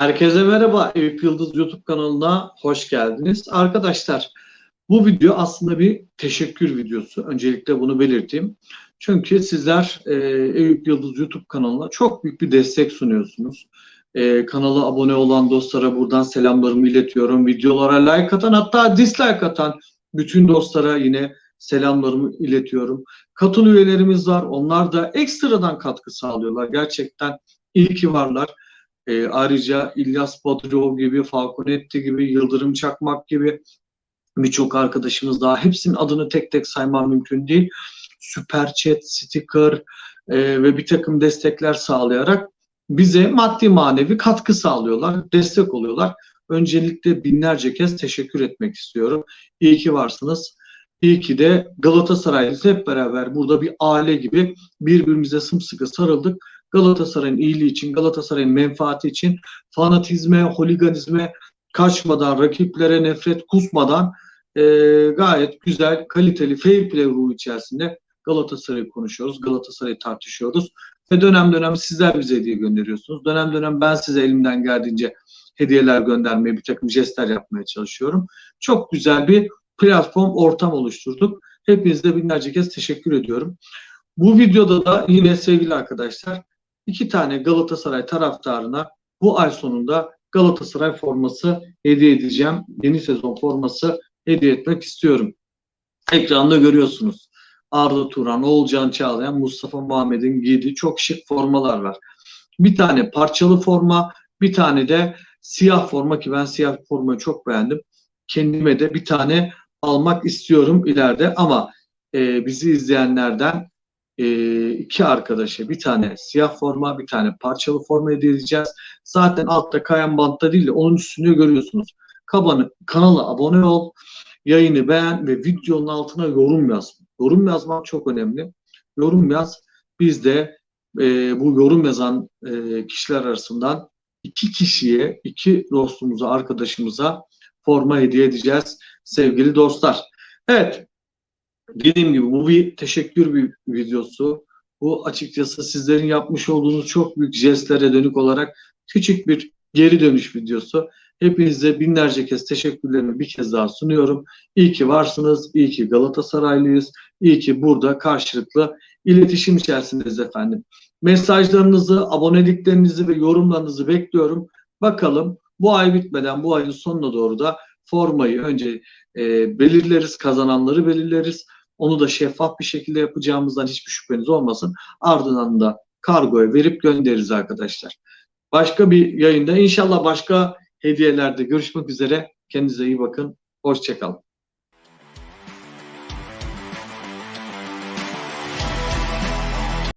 Herkese merhaba. Eyüp Yıldız YouTube kanalına hoş geldiniz. Arkadaşlar bu video aslında bir teşekkür videosu. Öncelikle bunu belirteyim. Çünkü sizler e, Eyüp Yıldız YouTube kanalına çok büyük bir destek sunuyorsunuz. E, kanala abone olan dostlara buradan selamlarımı iletiyorum. Videolara like atan hatta dislike atan bütün dostlara yine selamlarımı iletiyorum. Katıl üyelerimiz var. Onlar da ekstradan katkı sağlıyorlar. Gerçekten iyi ki varlar. E, ayrıca İlyas Bodrov gibi, Falconetti gibi, Yıldırım Çakmak gibi birçok arkadaşımız daha. Hepsinin adını tek tek saymam mümkün değil. Süper chat, sticker e, ve bir takım destekler sağlayarak bize maddi manevi katkı sağlıyorlar, destek oluyorlar. Öncelikle binlerce kez teşekkür etmek istiyorum. İyi ki varsınız. İyi ki de Galatasaray'ız hep beraber burada bir aile gibi birbirimize sımsıkı sarıldık. Galatasaray'ın iyiliği için, Galatasaray'ın menfaati için fanatizme, holiganizme kaçmadan, rakiplere nefret kusmadan e, gayet güzel, kaliteli, fair play ruhu içerisinde Galatasaray'ı konuşuyoruz, Galatasaray'ı tartışıyoruz ve dönem dönem sizler bize hediye gönderiyorsunuz. Dönem dönem ben size elimden geldiğince hediyeler göndermeye, bir takım jestler yapmaya çalışıyorum. Çok güzel bir platform, ortam oluşturduk. Hepinize binlerce kez teşekkür ediyorum. Bu videoda da yine sevgili arkadaşlar iki tane Galatasaray taraftarına bu ay sonunda Galatasaray forması hediye edeceğim. Yeni sezon forması hediye etmek istiyorum. Ekranda görüyorsunuz. Arda Turan, Oğulcan Çağlayan, Mustafa Muhammed'in giydiği çok şık formalar var. Bir tane parçalı forma, bir tane de siyah forma ki ben siyah formayı çok beğendim. Kendime de bir tane almak istiyorum ileride ama e, bizi izleyenlerden e, iki arkadaşa bir tane siyah forma, bir tane parçalı forma hediye edeceğiz. Zaten altta kayan bantta değil de onun üstünde görüyorsunuz. Kabanı, kanala abone ol, yayını beğen ve videonun altına yorum yaz. Yorum yazmak çok önemli. Yorum yaz. Biz de e, bu yorum yazan e, kişiler arasından iki kişiye, iki dostumuza, arkadaşımıza forma hediye edeceğiz sevgili dostlar. Evet, dediğim gibi bu bir teşekkür bir videosu. Bu açıkçası sizlerin yapmış olduğunuz çok büyük jestlere dönük olarak küçük bir geri dönüş videosu. Hepinize binlerce kez teşekkürlerimi bir kez daha sunuyorum. İyi ki varsınız, iyi ki Galatasaraylıyız, iyi ki burada karşılıklı iletişim içerisindeyiz efendim. Mesajlarınızı, aboneliklerinizi ve yorumlarınızı bekliyorum. Bakalım bu ay bitmeden bu ayın sonuna doğru da formayı önce e, belirleriz, kazananları belirleriz. Onu da şeffaf bir şekilde yapacağımızdan hiçbir şüpheniz olmasın. Ardından da kargoya verip göndeririz arkadaşlar. Başka bir yayında inşallah başka hediyelerde görüşmek üzere. Kendinize iyi bakın. Hoşçakalın.